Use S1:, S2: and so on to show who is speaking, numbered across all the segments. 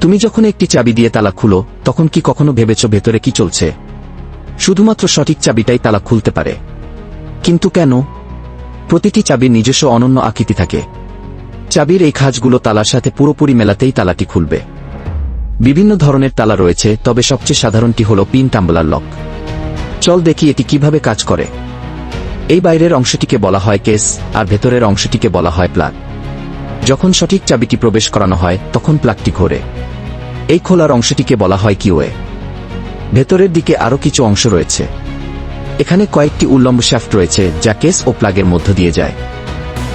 S1: তুমি যখন একটি চাবি দিয়ে তালা খুলো, তখন কি কখনো ভেবেছ ভেতরে কি চলছে? শুধুমাত্র সঠিক চাবিটাই তালা খুলতে পারে। কিন্তু কেন? প্রতিটি চাবির নিজস্ব অনন্য আকৃতি থাকে। চাবির এই খাঁজগুলো তালার সাথে পুরোপুরি মেলাতেই তালাটি খুলবে। বিভিন্ন ধরনের তালা রয়েছে, তবে সবচেয়ে সাধারণটি হল পিন টাম্বলার লক। চল দেখি এটি কীভাবে কাজ করে। এই বাইরের অংশটিকে বলা হয় কেস, আর ভেতরের অংশটিকে বলা হয় প্লাগ। যখন সঠিক চাবিটি প্রবেশ করানো হয়, তখন প্লাগটি ঘোরে। এই খোলার অংশটিকে বলা হয় কিওয়ে ভেতরের দিকে আরও কিছু অংশ রয়েছে। এখানে কয়েকটি উল্লম্ব শ্যাফট রয়েছে, যা কেস ও প্লাগের মধ্য দিয়ে যায়।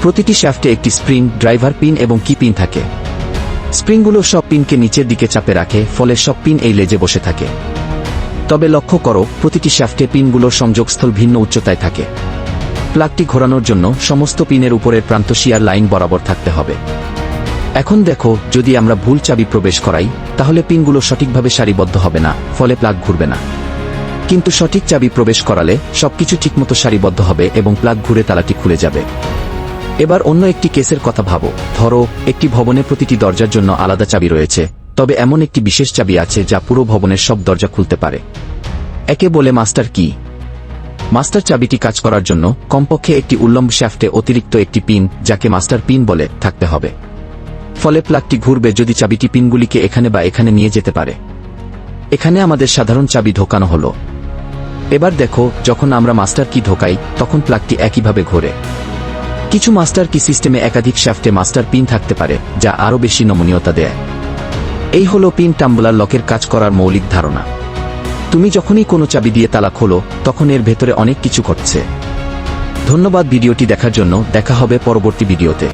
S1: প্রতিটি শ্যাফটে একটি স্প্রিং, ড্রাইভার পিন এবং কি পিন থাকে। স্প্রিংগুলো সব পিনকে নিচের দিকে চাপে রাখে, ফলে সব পিন এই লেজে বসে থাকে। তবে লক্ষ্য করো, প্রতিটি শ্যাফটে পিনগুলোর সংযোগস্থল ভিন্ন উচ্চতায় থাকে। প্লাগটি ঘোরানোর জন্য সমস্ত পিনের উপরের প্রান্ত শিয়ার লাইন বরাবর থাকতে হবে। এখন দেখো, যদি আমরা ভুল চাবি প্রবেশ করাই, তাহলে পিনগুলো সঠিকভাবে সারিবদ্ধ হবে না, ফলে প্লাগ ঘুরবে না। কিন্তু সঠিক চাবি প্রবেশ করালে সবকিছু ঠিকমতো সারিবদ্ধ হবে এবং প্লাগ ঘুরে তালাটি খুলে যাবে। এবার অন্য একটি কেসের কথা ভাবো। ধরো, একটি ভবনে প্রতিটি দরজার জন্য আলাদা চাবি রয়েছে, তবে এমন একটি বিশেষ চাবি আছে যা পুরো ভবনের সব দরজা খুলতে পারে। একে বলে মাস্টার কি? মাস্টার চাবিটি কাজ করার জন্য কমপক্ষে একটি উল্লম্ব শ্যাফটে অতিরিক্ত একটি পিন, যাকে মাস্টার পিন বলে, থাকতে হবে। ফলে প্লাগটি ঘুরবে যদি চাবিটি পিনগুলিকে এখানে বা এখানে নিয়ে যেতে পারে। এখানে আমাদের সাধারণ চাবি ঢোকানো হলো। এবার দেখো, যখন আমরা মাস্টার কি ঢোকাই, তখন প্লাগটি একইভাবে ঘোরে। কিছু মাস্টার কি সিস্টেমে একাধিক শ্যাফটে মাস্টার পিন থাকতে পারে, যা আরও বেশি নমনীয়তা দেয়। এই হলো পিন টাম্বলার লকের কাজ করার মৌলিক ধারণা। তুমি যখনই কোনো চাবি দিয়ে তালা খোলো, তখন এর ভেতরে অনেক কিছু ঘটছে। ধন্যবাদ ভিডিওটি দেখার জন্য, দেখা হবে পরবর্তী ভিডিওতে।